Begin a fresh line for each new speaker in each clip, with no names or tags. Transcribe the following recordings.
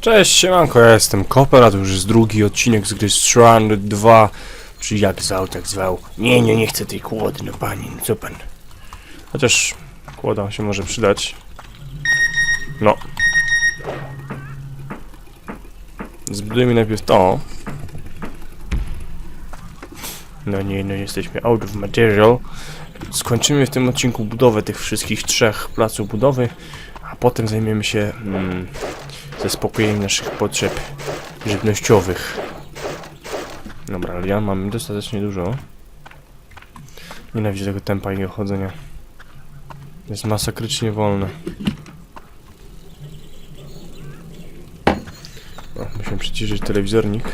Cześć, siemanko, ja jestem Koper, a to już jest drugi odcinek z gry Stranded 2, czy jak zwał, tak zwał. Nie, nie, nie chcę tej kłody, no pani, no co pan. Chociaż kłoda się może przydać. No. Zbudujmy najpierw to. No nie, no jesteśmy out of material. Skończymy w tym odcinku budowę tych wszystkich trzech placów budowy, a potem zajmiemy się mm, zaspokojeniem naszych potrzeb żywnościowych. Dobra, ale ja mam dostatecznie dużo. Nienawidzę tego tempa i chodzenia. Jest masakrycznie wolne. O, musimy przyciszyć telewizornik,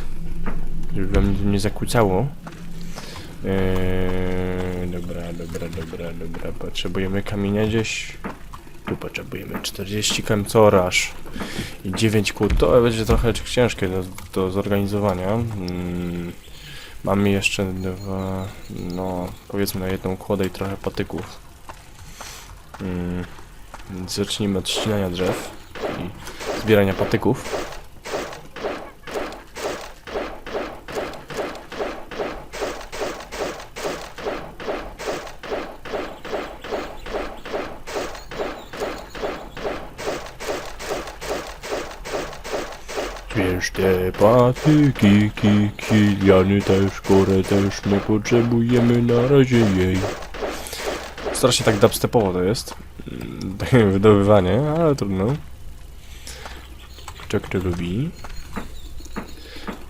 żeby wam nie zakłócało. Eee, dobra, dobra, dobra, dobra. Potrzebujemy kamienia gdzieś. Tu potrzebujemy 40 kemcoraż i 9 kłód. To będzie trochę ciężkie do, do zorganizowania. Mm, mamy jeszcze dwa, no powiedzmy na jedną kłodę i trochę patyków. Mm, zacznijmy od ścinania drzew i zbierania patyków. Te patyki, ki, kiliany też, korę też, nie potrzebujemy na razie jej. Strasznie tak dubstepowo to jest. Wydobywanie, ale trudno. Kto kto lubi.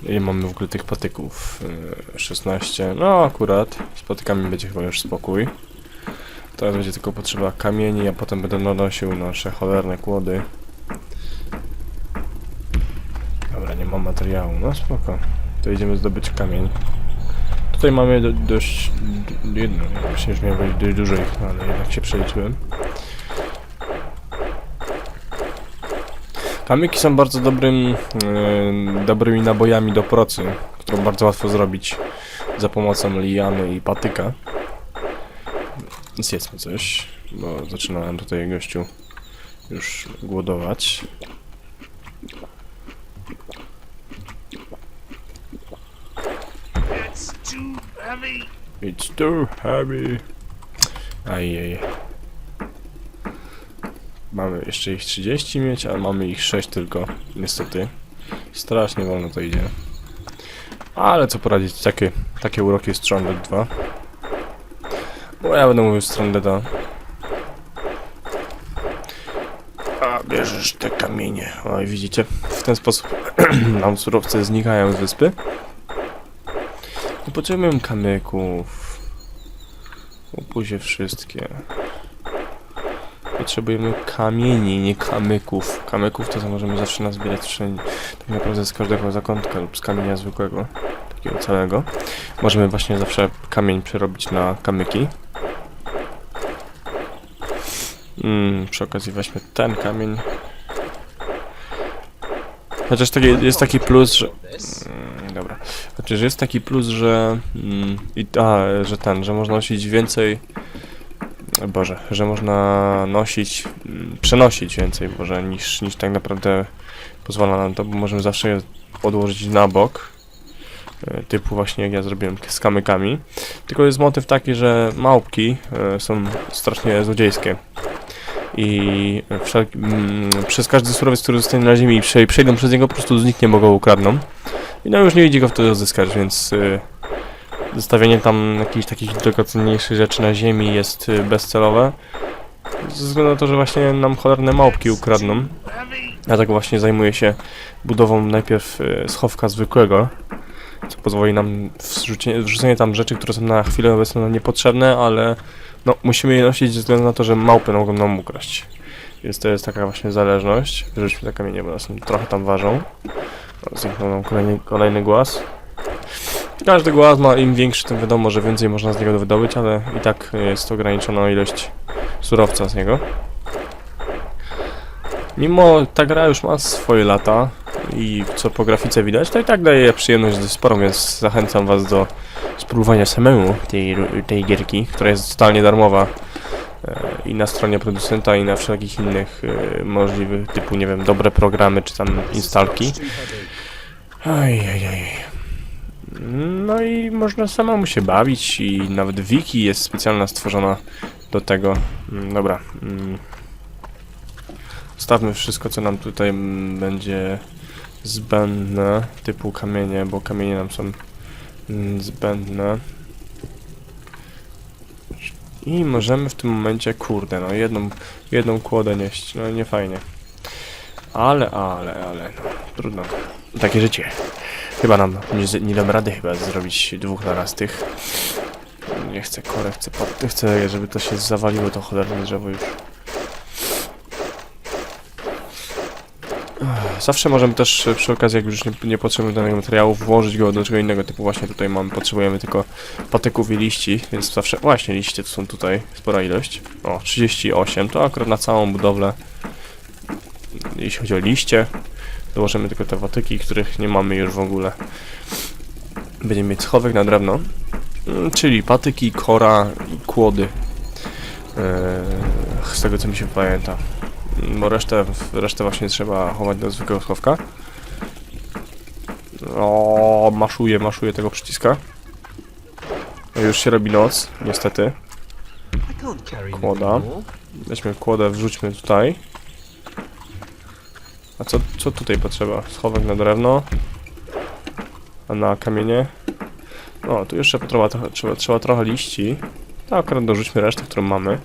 Ile mamy w ogóle tych patyków? Yy, 16. No akurat. Z patykami będzie chyba już spokój. Teraz będzie tylko potrzeba kamieni, a potem będę nanosił nasze cholerne kłody. Dobra, nie mam materiału, no spoko. To idziemy zdobyć kamień. Tutaj mamy do, dość... jedno, właśnie już miałem powiedzieć dość dużo ich, no, ale jednak się przeliczyłem. Kamyki są bardzo dobrym, e, dobrymi nabojami do procy, którą bardzo łatwo zrobić za pomocą liany i patyka. Zjedzmy coś, bo zaczynałem tutaj gościu już głodować.
It's too heavy.
It's too heavy. Ajej. Mamy jeszcze ich 30 mieć, ale mamy ich 6 tylko. Niestety. Strasznie wolno to idzie. Ale co poradzić, takie, takie uroki Stranded 2. Bo ja będę mówił Strandeda. A, bierzesz te kamienie. Oj, widzicie? W ten sposób nam surowce znikają z wyspy. Nie potrzebujemy kamyków. Upuść je wszystkie. Potrzebujemy kamieni, nie kamyków. Kamyków to możemy zawsze nazbierać wszędzie. Tak naprawdę z każdego zakątka lub z kamienia zwykłego. Takiego całego. Możemy właśnie zawsze kamień przerobić na kamyki. Mm, przy okazji weźmy ten kamień. Chociaż taki, jest taki plus, że... Znaczy, że jest taki plus, że... Mm, i, a, że ten, że można nosić więcej... Boże, że można nosić... Mm, przenosić więcej, Boże, niż, niż tak naprawdę pozwala nam to, bo możemy zawsze je odłożyć na bok. e, Typu właśnie jak ja zrobiłem z kamykami. Tylko jest motyw taki, że małpki e, są strasznie złodziejskie. I wszelki, mm, przez każdy surowiec, który zostanie na ziemi i prze, przejdą przez niego, po prostu zniknie, bo go ukradną. I no już nie idzie go wtedy odzyskać, więc y, zostawienie tam jakichś takich drogocenniejszych rzeczy na ziemi jest y, bezcelowe. Ze względu na to, że właśnie nam cholerne małpki ukradną. Ja tak właśnie zajmuję się budową najpierw y, schowka zwykłego, co pozwoli nam wrzucenie tam rzeczy, które są na chwilę obecną niepotrzebne, ale no, musimy je nosić ze względu na to, że małpy mogą nam ukraść. Więc to jest taka właśnie zależność. Wyrzućmy te kamienie, bo nas trochę tam ważą. Zniknął nam kolejny, kolejny głaz. Każdy głaz ma, im większy, tym wiadomo, że więcej można z niego wydobyć, ale i tak jest ograniczona ilość surowca z niego. Mimo ta gra już ma swoje lata i co po grafice widać, to i tak daje przyjemność sporą, więc zachęcam was do spróbowania samemu tej, tej gierki, która jest totalnie darmowa e, i na stronie producenta, i na wszelkich innych e, możliwych, typu, nie wiem, dobre programy, czy tam instalki. Ajajaj. No i można samemu się bawić i nawet wiki jest specjalna stworzona do tego. Mm, Dobra. Zostawmy wszystko, co nam tutaj będzie zbędne, typu kamienie, bo kamienie nam są zbędne. I możemy w tym momencie, kurde, no jedną, jedną kłodę nieść, no nie fajnie. Ale, ale, ale, no, trudno. Takie życie. Chyba nam nie, nie dam rady chyba zrobić dwóch naraz tych. Nie chcę korę, chcę, chcę, żeby to się zawaliło to cholerne drzewo już. Zawsze możemy też e, przy okazji, jak już nie, nie potrzebujemy danego materiału, włożyć go do czego innego, typu właśnie tutaj mamy, potrzebujemy tylko patyków i liści, więc zawsze, właśnie liście to są tutaj, spora ilość. O, 38, to akurat na całą budowlę, jeśli chodzi o liście, dołożymy tylko te patyki, których nie mamy już w ogóle. Będziemy mieć schowek na drewno, mm, czyli patyki, kora i kłody. Eee, z tego co mi się pamięta. Mm, Bo resztę, resztę właśnie trzeba chować do zwykłego schowka. O, maszuję, maszuję tego przyciska. Już się robi noc, niestety. Kłoda. Weźmy kłodę, wrzućmy tutaj. A co, co tutaj potrzeba? Schowek na drewno. A na kamienie? No, tu jeszcze potrzeba, trzeba, trzeba trochę liści. To akurat dorzućmy resztę, którą mamy.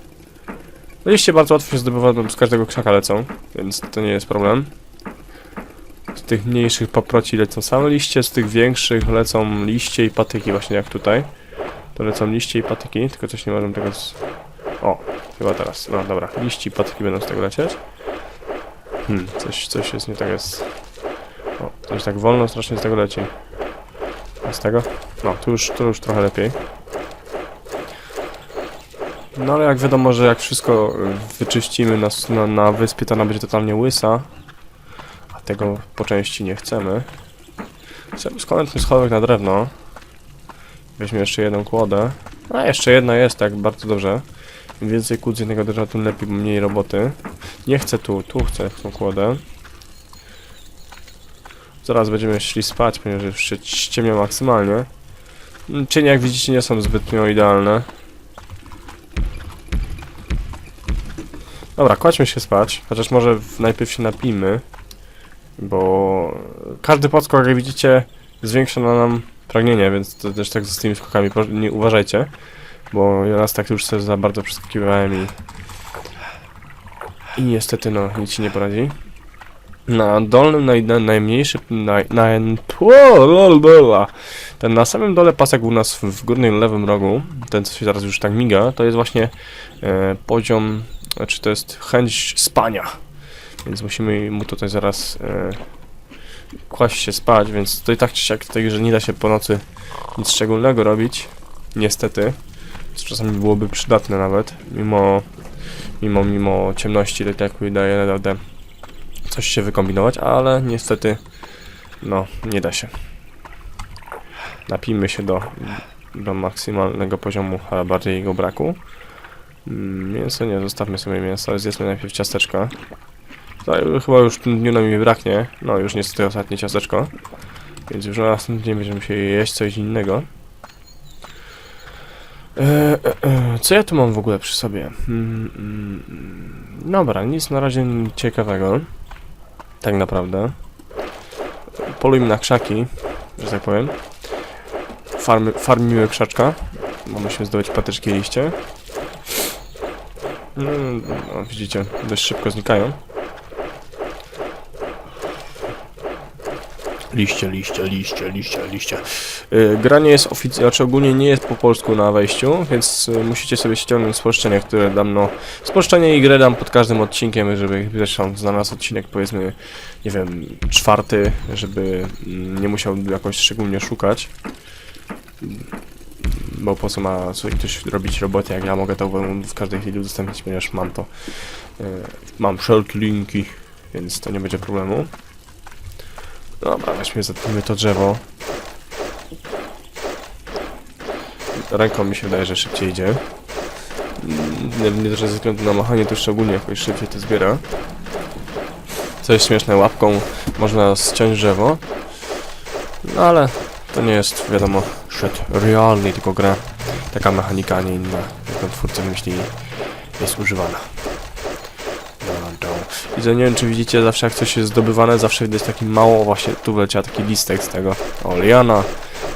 No Liście bardzo łatwo się zdobywa, bo z każdego krzaka lecą, więc to nie jest problem. Z tych mniejszych paproci lecą same liście, z tych większych lecą liście i patyki, właśnie jak tutaj. To lecą liście i patyki, tylko coś nie możemy tego z... O, chyba teraz. No dobra, liści i patyki będą z tego lecieć. Hmm, coś, coś jest nie tak jest. O, coś tak wolno strasznie z tego leci. A z tego? No, tu już, tu już trochę lepiej. No ale jak wiadomo, że jak wszystko y, wyczyścimy na, na, na wyspie, to ona będzie totalnie łysa. A tego po części nie chcemy. Chcemy skąd schowek na drewno. Weźmy jeszcze jedną kłodę. A jeszcze jedna jest, tak, bardzo dobrze. Im więcej kłód z jednego drzewa, tym lepiej, mniej roboty. Nie chcę tu, tu chcę tą kłodę. Zaraz będziemy szli spać, ponieważ już się ściemnia maksymalnie. Mm, Cienie, jak widzicie, nie są zbytnio idealne. Dobra, kładźmy się spać, chociaż może najpierw się napijmy, bo każdy podskok, jak widzicie, zwiększa na nam pragnienie, więc to też tak z tymi skokami nie uważajcie, bo ja raz tak już sobie za bardzo przeskakiwałem i i niestety no, nic ci nie poradzi. Na dolnym, naj, na, najmniejszy, naj, była. ten na samym dole pasek u nas w, w górnym lewym rogu, ten co się teraz już tak miga, to jest właśnie e, poziom, znaczy to jest chęć spania. Więc musimy mu tutaj zaraz e, kłaść się spać, więc i tak czy siak tutaj, że nie da się po nocy nic szczególnego robić, niestety, co czasami byłoby przydatne nawet, mimo mimo, mimo ciemności tak daje naprawdę coś się wykombinować, ale niestety no, nie da się. Napijmy się do, do maksymalnego poziomu, ale bardziej jego braku. Mm, Mięso nie, zostawmy sobie mięso, zjedzmy najpierw ciasteczka. To chyba już w tym dniu nam nie braknie, no już niestety ostatnie ciasteczko. Więc już na następny dzień będziemy się jeść coś innego. E, e, e, co ja tu mam w ogóle przy sobie? Mm, mm, mm. Dobra, nic na razie ciekawego. Tak naprawdę. Polujmy na krzaki, że tak powiem. Farmy, farmimy krzaczka, bo musimy zdobyć patyczki liście. Mm, no, widzicie, dość szybko znikają. Liście, liście, liście, liście, liście. Y, Gra nie jest oficjalnie, znaczy ogólnie nie jest po polsku na wejściu, więc y, musicie sobie ściągnąć spolszczenie, które dam no... Spolszczenie i grę dam pod każdym odcinkiem, żeby zresztą znalazł odcinek powiedzmy, nie wiem, czwarty, żeby mm, nie musiał jakoś szczególnie szukać. Bo po co ma ktoś robić robotę, jak ja mogę to w- każdej chwili udostępnić, ponieważ mam to... y, Mam wszelkie linki, więc to nie będzie problemu. Dobra, weźmy, zatnijmy to drzewo. Ręką mi się wydaje, że szybciej idzie. Nie, nie ze względu na machanie to szczególnie jakoś szybciej to zbiera. Co jest śmieszne, łapką można ściąć drzewo. No ale to nie jest, wiadomo, shit realny, tylko gra. Taka mechanika, a nie inna, jaką twórcy myśli jest używana. No, to. I że nie wiem, czy widzicie, zawsze jak coś jest zdobywane, zawsze widać taki mało, właśnie tu wleciał taki listek z tego. O, liana.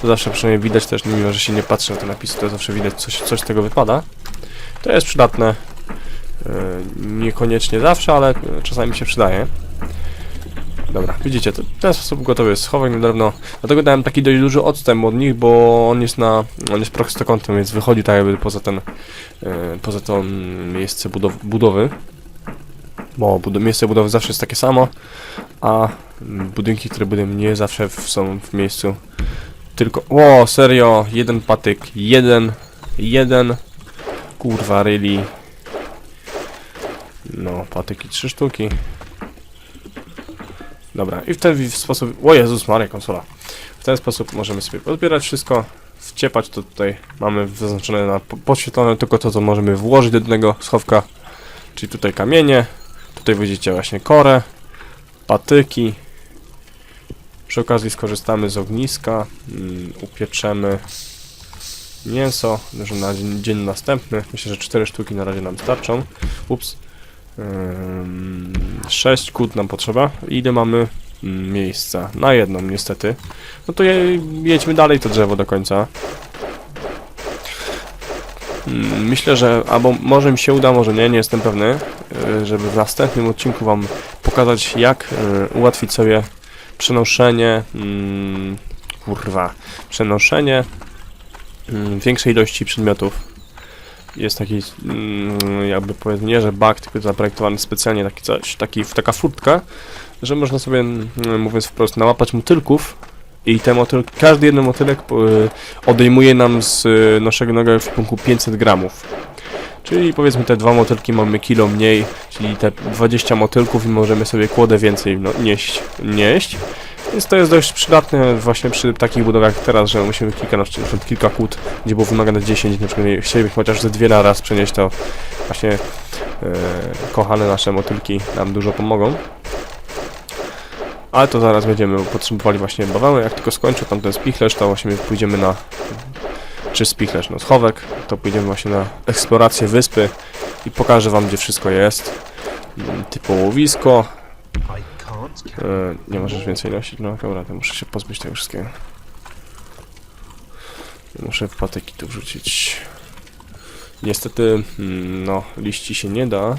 To zawsze przynajmniej widać też, mimo że się nie patrzy na te napisy, to zawsze widać coś, coś z tego wypada. To jest przydatne. Yy, niekoniecznie zawsze, ale czasami się przydaje. Dobra, widzicie, to w ten sposób gotowy jest schowek na drewno. Dlatego dałem taki dość duży odstęp od nich, bo on jest na, on jest prostokątny, więc wychodzi tak jakby poza ten, yy, poza to mm, miejsce budow budowy. Bo bud miejsce budowy zawsze jest takie samo, a budynki, które budują nie zawsze są w miejscu tylko... O, serio, jeden patyk, jeden, jeden, kurwa, really. No, patyki, trzy sztuki. Dobra, i w ten sposób... O Jezus Maria, konsola. W ten sposób możemy sobie pozbierać wszystko, wciepać to tutaj. Mamy zaznaczone na po- podświetlone tylko to, co możemy włożyć do jednego schowka. Czyli tutaj kamienie, tutaj widzicie właśnie korę, patyki. Przy okazji skorzystamy z ogniska, mm, upieczemy mięso, że na dzień, dzień następny. Myślę, że 4 sztuki na razie nam starczą. Ups. Ym, 6 kłód nam potrzeba. Ile mamy mm, miejsca? Na jedną niestety. No to je, jedźmy dalej to drzewo do końca. Mm, Myślę, że albo może mi się uda, może nie, nie jestem pewny, y, żeby w następnym odcinku Wam pokazać jak y, ułatwić sobie przenoszenie, mm, kurwa, przenoszenie większej ilości przedmiotów. Jest taki, mm, jakby powiedzmy, nie że bug, tylko zaprojektowany specjalnie taki coś, taki, taka furtka, że można sobie, mm, mówiąc wprost, nałapać motylków i te motyl, każdy jeden motylek y, odejmuje nam z y, naszego ekwipunku 500 gramów. Czyli powiedzmy te dwa motylki mamy kilo mniej, czyli te 20 motylków i możemy sobie kłodę więcej no, nieść, nieść. Więc to jest dość przydatne właśnie przy takich budowach jak teraz, że musimy kilka, na przykład kilka kłód, gdzie było wymagane 10, na przykład chcielibyśmy chociaż ze dwie na raz przenieść, to właśnie e, kochane nasze motylki nam dużo pomogą. Ale to zaraz będziemy potrzebowali właśnie bawełny. Jak tylko skończę tamten spichlerz, to właśnie pójdziemy na... Czy spichlerz, no schowek, to pójdziemy właśnie na eksplorację wyspy i pokażę wam, gdzie wszystko jest. Mm, Typu łowisko. E, nie możesz więcej nosić? No dobra, to muszę się pozbyć tego wszystkiego. Muszę patyki tu wrzucić. Niestety, mm, no, liści się nie da.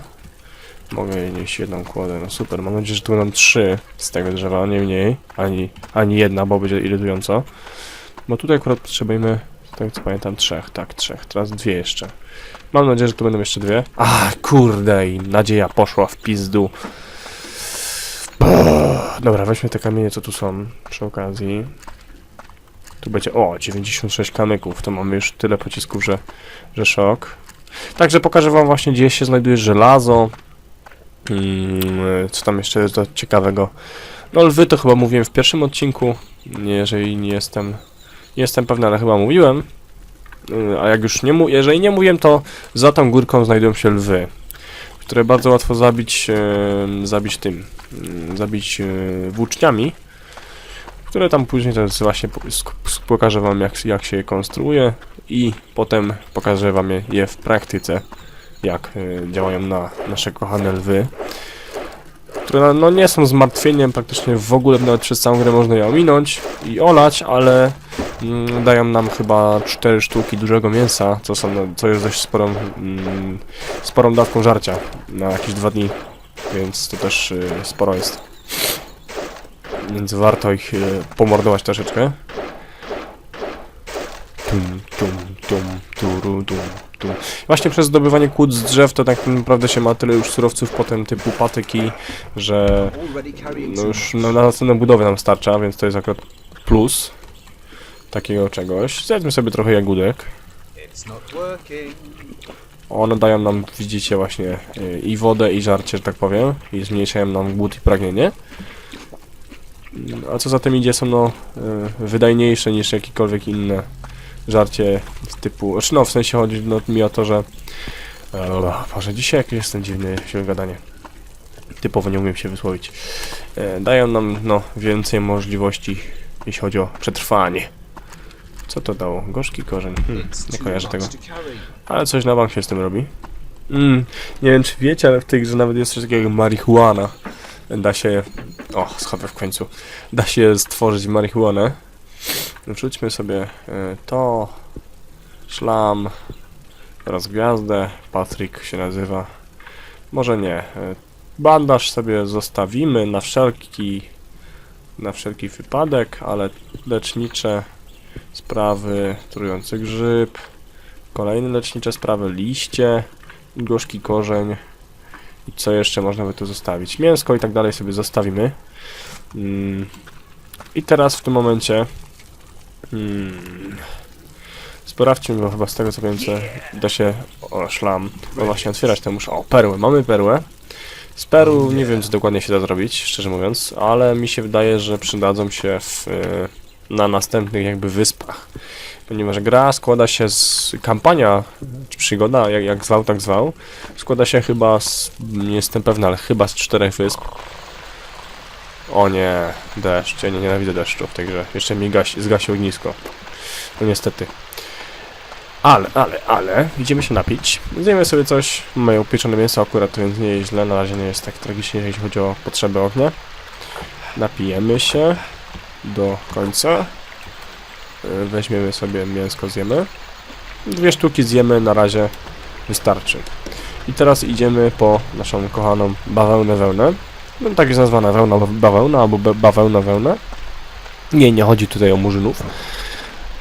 Mogę nieść jedną kłodę, no super. Mam nadzieję, że tu będą trzy z tego drzewa, nie mniej. Ani, ani jedna, bo będzie irytująco. Bo tutaj akurat potrzebujemy, tak co pamiętam, trzech. Tak, trzech. Teraz dwie jeszcze. Mam nadzieję, że tu będą jeszcze dwie. A, kurde, i nadzieja poszła w pizdu. Dobra, weźmy te kamienie, co tu są przy okazji. Tu będzie, o, 96 kamyków, to mamy już tyle pocisków, że, że szok. Także pokażę wam właśnie, gdzie się znajduje żelazo. Mm, co tam jeszcze jest do ciekawego. No lwy to chyba mówiłem w pierwszym odcinku, jeżeli nie jestem, nie jestem pewny, ale chyba mówiłem. Y, A jak już nie mu, jeżeli nie mówiłem, to za tą górką znajdują się lwy, które bardzo łatwo zabić, e, zabić tym, mm, zabić e, włóczniami, które tam później to jest właśnie pokażę wam jak, jak się je konstruuje i potem pokażę wam je, je w praktyce, jak e, działają na nasze kochane lwy, które no nie są zmartwieniem praktycznie w ogóle, nawet przez całą grę można je ominąć i olać, ale mm, dają nam chyba 4 sztuki dużego mięsa, co, są, no, co jest dość sporą, mm, sporą dawką żarcia na jakieś dwa dni, więc to też y, sporo jest. Więc warto ich y, pomordować troszeczkę. Tum, tum, tum, turu, tum, tum. Właśnie przez zdobywanie kłód z drzew to tak naprawdę się ma tyle już surowców potem typu patyki, że no już na, na następne budowy nam starcza, więc to jest akurat plus takiego czegoś. Zjedzmy sobie trochę jagódek. One dają nam, widzicie, właśnie y, i wodę, i żarcie, że tak powiem, i zmniejszają nam głód i pragnienie. A co za tym idzie, są no y, wydajniejsze niż jakiekolwiek inne żarcie typu. Znaczy, no, w sensie chodzi no, mi o to, że Dobra, Boże, dzisiaj jak jestem dziwny, się gadanie. Typowo nie umiem się wysłowić. E, dają nam, no, więcej możliwości, jeśli chodzi o przetrwanie. Co to dało? Gorzki korzeń. Hmm, nie kojarzę tego. Ale coś na bank się z tym robi. Mm, nie wiem czy wiecie, ale w tej grze nawet jest coś takiego jak marihuana. Da się... O, schodzę w końcu. Da się stworzyć marihuanę. Wrzućmy sobie e, to... Szlam... Teraz gwiazdę. Patryk się nazywa. Może nie. e, Bandaż sobie zostawimy na wszelki... Na wszelki wypadek, ale lecznicze sprawy, trujący grzyb, kolejne lecznicze sprawy, liście, gorzki korzeń i co jeszcze można by tu zostawić? Mięsko i tak dalej sobie zostawimy. Mm. I teraz w tym momencie mm. sprawdźmy, bo chyba z tego co wiem, co da się o szlam, no właśnie otwierać to muszę, o perły, mamy perłę. Z perł nie wiem co dokładnie się da zrobić, szczerze mówiąc, ale mi się wydaje, że przydadzą się w, y, na następnych jakby wyspach. Ponieważ gra składa się z kampania, czy przygoda, jak, jak zwał, tak zwał, składa się chyba z, nie jestem pewny, ale chyba z czterech wysp. O nie, deszcz, ja nie nienawidzę deszczu w tej grze. Jeszcze mi gasi, zgasi ognisko. No niestety. Ale, ale, ale, idziemy się napić. Zjemy sobie coś, mają pieczone mięso akurat, więc nie jest źle, na razie nie jest tak tragicznie, jeśli chodzi o potrzeby ognia. Napijemy się do końca. Y, Weźmiemy sobie mięsko, zjemy. Dwie sztuki zjemy, na razie wystarczy. I teraz idziemy po naszą kochaną bawełnę wełnę. No, tak jest nazwana wełna bawełna albo bawełna wełnę. Nie, nie chodzi tutaj o murzynów.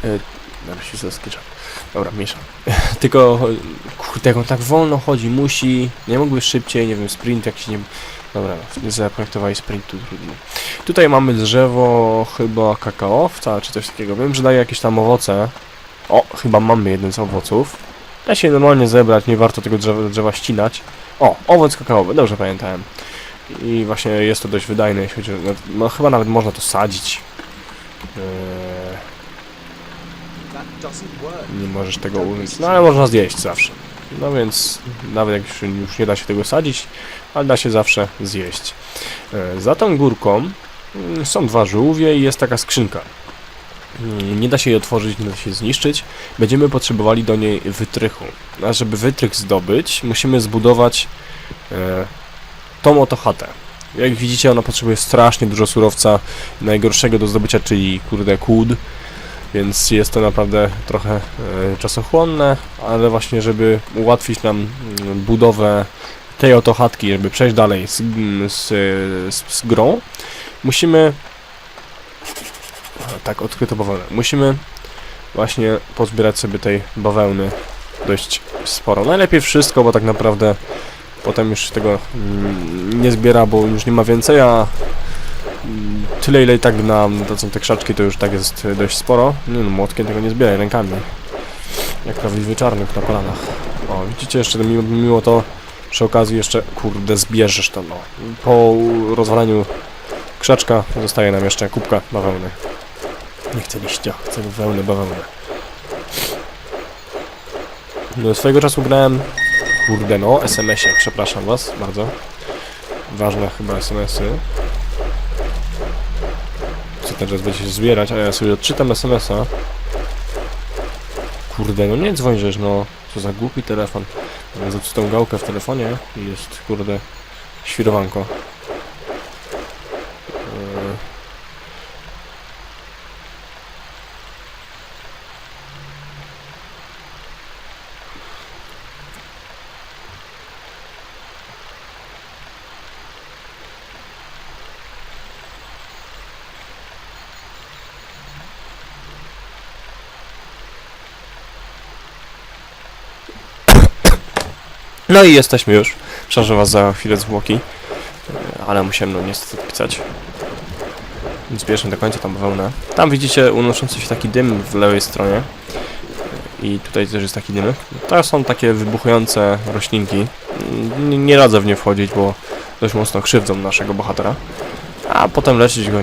Yy, Dobra, się zaskiczam. Dobra, mieszam. Tylko, kurde, jak on tak wolno chodzi, musi... Nie mógłby szybciej, nie wiem, sprint jak się nie... Dobra, nie zaprojektowali sprintu, trudno. Tutaj mamy drzewo chyba kakaowca, czy coś takiego. Wiem, że daje jakieś tam owoce. O, chyba mamy jeden z owoców. Da się normalnie zebrać, nie warto tego drzewa, drzewa ścinać. O, owoc kakaowy, dobrze pamiętałem. I właśnie jest to dość wydajne, jeśli chodzi o... No, no chyba nawet można to sadzić. Eee, nie możesz tego użyć. No ale można zjeść zawsze. No więc nawet jak już, już nie da się tego sadzić, ale da się zawsze zjeść. E, za tą górką mm, są dwa żółwie i jest taka skrzynka. Mm, Nie da się jej otworzyć, nie da się zniszczyć. Będziemy potrzebowali do niej wytrychu. A żeby wytrych zdobyć, musimy zbudować e, tą oto chatę. Jak widzicie, ona potrzebuje strasznie dużo surowca najgorszego do zdobycia, czyli kurde kłód. Więc jest to naprawdę trochę e, czasochłonne, ale właśnie żeby ułatwić nam mm, budowę tej oto chatki, żeby przejść dalej z, mm, z, z, z grą, musimy tak, odkryto bawełnę. Musimy właśnie pozbierać sobie tej bawełny dość sporo. Najlepiej wszystko, bo tak naprawdę potem już tego mm, nie zbiera, bo już nie ma więcej, a mm, tyle ile i tak nam to są te krzaczki, to już tak jest dość sporo. Nie no, młotkiem tego nie zbieraj, rękami. Jak prawdziwy czarnych na kolanach. O, widzicie, jeszcze mimo, mimo to przy okazji jeszcze, kurde, zbierzesz to, no. Po rozwalaniu krzaczka zostaje nam jeszcze kubka bawełny. Nie chcę liścia, chcę wełny bawełny. No, swojego czasu grałem, kurde no, SMS-ie, przepraszam was bardzo. Ważne chyba SMS-y. Co teraz będziecie zbierać, a ja sobie odczytam SMS-a. Kurde, no nie dzwonisz, no. Co za głupi telefon. Zepsutą gałkę w telefonie i jest, kurde, świrowanko. No i jesteśmy już. Przepraszam was za chwilę zwłoki, ale musiałem no niestety odpisać. Więc bierzemy do końca tą bawełnę. Tam widzicie unoszący się taki dym w lewej stronie. I tutaj też jest taki dymek. To są takie wybuchujące roślinki. Nie, nie radzę w nie wchodzić, bo dość mocno krzywdzą naszego bohatera. A potem leczyć go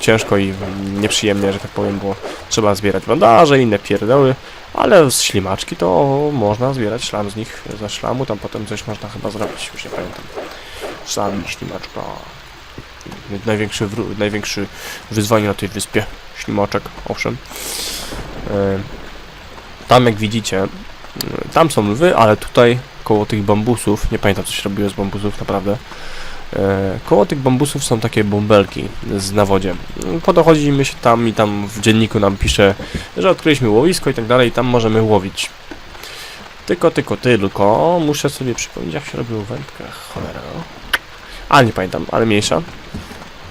ciężko i nieprzyjemnie, że tak powiem, bo trzeba zbierać bandaże i inne pierdoły. Ale z ślimaczki to można zbierać szlam z nich. Ze szlamu tam potem coś można chyba zrobić, już nie pamiętam. I ślimaczka. Największy wyzwanie na tej wyspie. Ślimaczek, owszem. E, Tam jak widzicie, tam są lwy, ale tutaj koło tych bambusów, nie pamiętam co się robiło z bambusów naprawdę, koło tych bambusów są takie bąbelki z na wodzie. Podochodzimy się tam i tam w dzienniku nam pisze, że odkryliśmy łowisko i tak dalej, i tam możemy łowić. Tylko, tylko, tylko, muszę sobie przypomnieć jak się robiło wędkę, cholera. Ale nie pamiętam, ale mniejsza.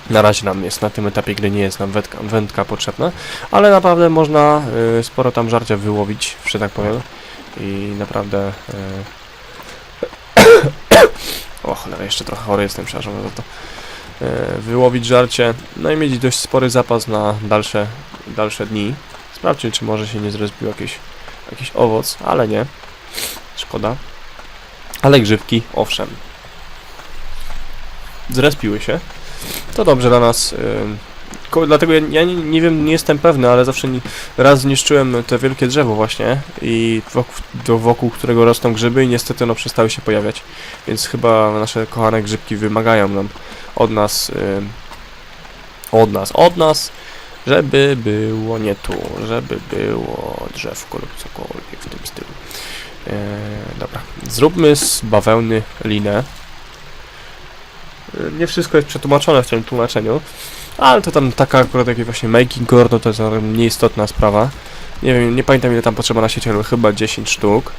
Na razie nam jest, na tym etapie gry nie jest nam wędka, wędka potrzebna, ale naprawdę można y, sporo tam żarcia wyłowić, że tak powiem. I naprawdę... Y, o cholera, jeszcze trochę chory jestem, przepraszam za to. Y, wyłowić żarcie, no i mieć dość spory zapas na dalsze, dalsze dni. Sprawdźmy, czy może się nie zrespił jakiś, jakiś owoc, ale nie. Szkoda. Ale grzybki, owszem. Zrespiły się. To dobrze dla nas. ym, Dlatego ja, ja nie, nie wiem, nie jestem pewny, ale zawsze ni- raz zniszczyłem te wielkie drzewo właśnie i wokół, do, wokół którego rosną grzyby i niestety no przestały się pojawiać. Więc chyba nasze kochane grzybki wymagają nam od nas ym, od nas, od nas, żeby było nie tu, żeby było drzewko lub cokolwiek w tym stylu. Eee, dobra, zróbmy z bawełny linę. E, Nie wszystko jest przetłumaczone w tym tłumaczeniu, ale to tam taka akurat jakiś właśnie making core, no to jest nieistotna sprawa. Nie wiem, nie pamiętam ile tam potrzeba na sieci, ale chyba 10 sztuk.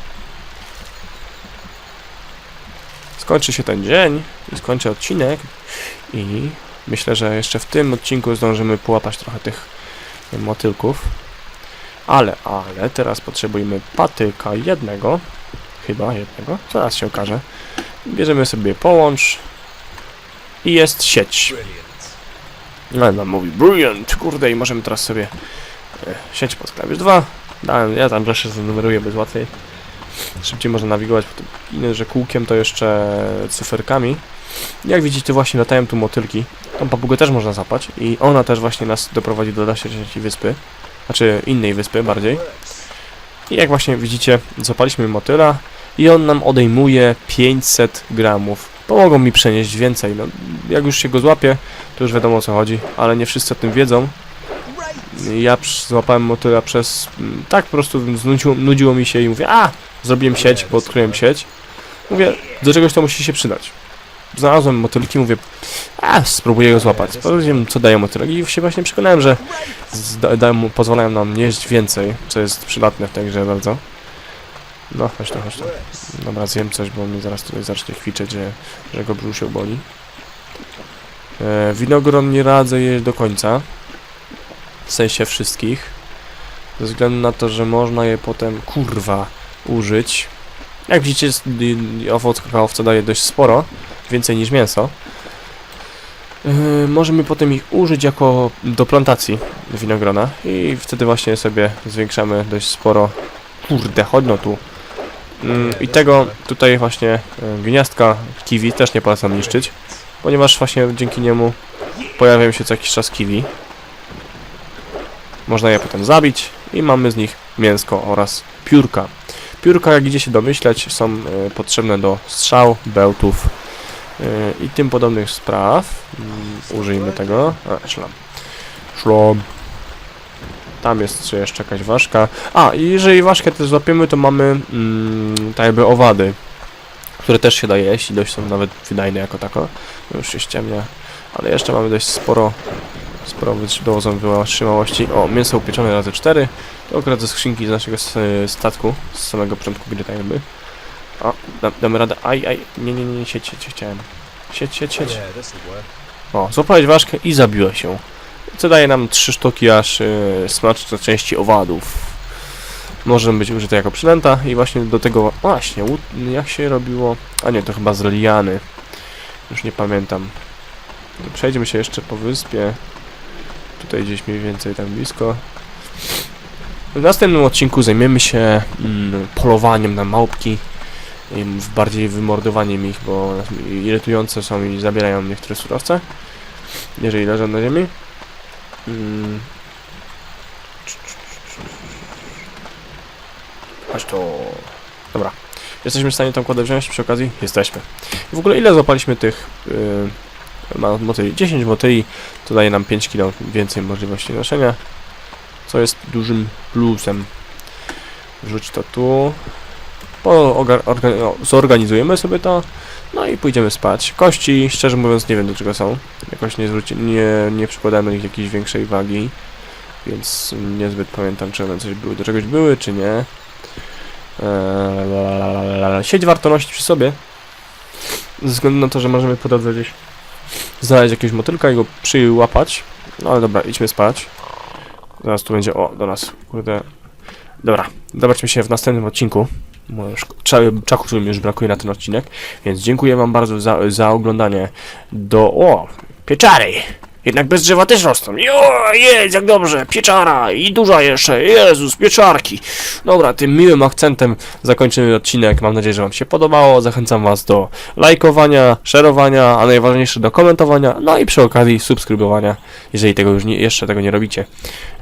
Skończy się ten dzień i skończy odcinek i myślę, że jeszcze w tym odcinku zdążymy połapać trochę tych motylków. Ale, ale teraz potrzebujemy patyka jednego, chyba jednego, zaraz się okaże. Bierzemy sobie połącz i jest sieć. No, no mówi brilliant, kurde i możemy teraz sobie e, sieć pod klawisz 2. Dałem, ja tam jeszcze zanumeruję, bez łatwiej. Szybciej można nawigować, po że kółkiem to jeszcze cyferkami. Jak widzicie właśnie latają tu motylki. Tą papugę też można zapać i ona też właśnie nas doprowadzi do dalszej części wyspy. Znaczy innej wyspy bardziej. I jak właśnie widzicie, zapaliśmy motyla i on nam odejmuje 500 gramów. Pomogą mi przenieść więcej. No, jak już się go złapie, to już wiadomo o co chodzi, ale nie wszyscy o tym wiedzą. Ja złapałem motyla przez... mm, Tak po prostu znudziło, nudziło mi się i mówię, a! Zrobiłem sieć, bo odkryłem sieć. Mówię, do czegoś to musi się przydać. Znalazłem motylki, mówię, a spróbuję go złapać. Sprawdziłem, co dają motylki i się właśnie przekonałem, że pozwalają nam jeść więcej, co jest przydatne w tej grze bardzo. No, chodź to, chodź to. Dobra, zjem coś, bo mi zaraz tutaj zacznie kwiczeć, że, że go się boli. E, winogron nie radzę jeść do końca. W sensie wszystkich. Ze względu na to, że można je potem, kurwa, użyć. Jak widzicie, owoc kakaowca daje dość sporo. Więcej niż mięso. E, możemy potem ich użyć jako do plantacji winogrona i wtedy właśnie sobie zwiększamy dość sporo. Kurde, chodź no tu. Mm, I tego tutaj właśnie e, gniazdka kiwi też nie polecam niszczyć, ponieważ właśnie dzięki niemu pojawiają się co jakiś czas kiwi. Można je potem zabić i mamy z nich mięsko oraz piórka. Piórka, jak idzie się domyśleć, są e, potrzebne do strzał, bełtów e, i tym podobnych spraw. Mm, użyjmy tego. A, szlam. Szlam. Tam jest jeszcze jakaś ważka. A, i jeżeli ważkę też złapiemy, to mamy mm, tak jakby owady, które też się da jeść i dość są nawet wydajne jako tako. Już się ściemnia, ale jeszcze mamy dość sporo, sporo dozą wytrzymałości. O, mięso upieczone razy 4. To akurat ze skrzynki z naszego statku, z samego początku gry tak jakby. O, da, damy radę. Aj, aj, nie, nie, nie, sieć, sieć chciałem. Sieć, sieć, sieć. O, złapałeś ważkę i zabiła się. Co daje nam trzy sztuki aż yy, smaczne części owadów. Może być użyte jako przynęta i właśnie do tego... Właśnie, jak się robiło... A nie, to chyba z liany. Już nie pamiętam. Przejdźmy się jeszcze po wyspie. Tutaj gdzieś mniej więcej tam blisko. W następnym odcinku zajmiemy się mm, polowaniem na małpki. w bardziej wymordowaniem ich, bo irytujące są i zabierają niektóre surowce jeżeli leżą na ziemi. Aż to... Dobra. Jesteśmy w stanie tą kładę wziąć przy okazji? Jesteśmy. I w ogóle ile złapaliśmy tych yy, motyli? 10 motyli, to daje nam 5 kg więcej możliwości noszenia, co jest dużym plusem. Wrzuć to tu. Zorganizujemy sobie to, no i pójdziemy spać. Kości, szczerze mówiąc, nie wiem do czego są. Jakoś nie, zwróci, nie, nie przykładałem do nich jakiejś większej wagi, więc niezbyt pamiętam, czy one coś były, do czegoś były, czy nie. Eee. Sieć warto nosić przy sobie, ze względu na to, że możemy po drodze gdzieś znaleźć jakiegoś motylka i go przyłapać. No ale dobra, idźmy spać. Zaraz tu będzie, o, do nas, kurde. Dobra, zobaczmy się w następnym odcinku. Bo już cza- Czachu mi już brakuje na ten odcinek, więc dziękuję wam bardzo za, za oglądanie do... O! Pieczary! Jednak bez drzewa też rosną. Jo, jest, jak dobrze, pieczara i duża jeszcze, Jezus, pieczarki. Dobra, tym miłym akcentem zakończymy odcinek. Mam nadzieję, że wam się podobało. Zachęcam was do lajkowania, szerowania, a najważniejsze do komentowania, no i przy okazji subskrybowania, jeżeli tego już nie, jeszcze tego nie robicie.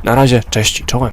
Na razie, cześć czołem.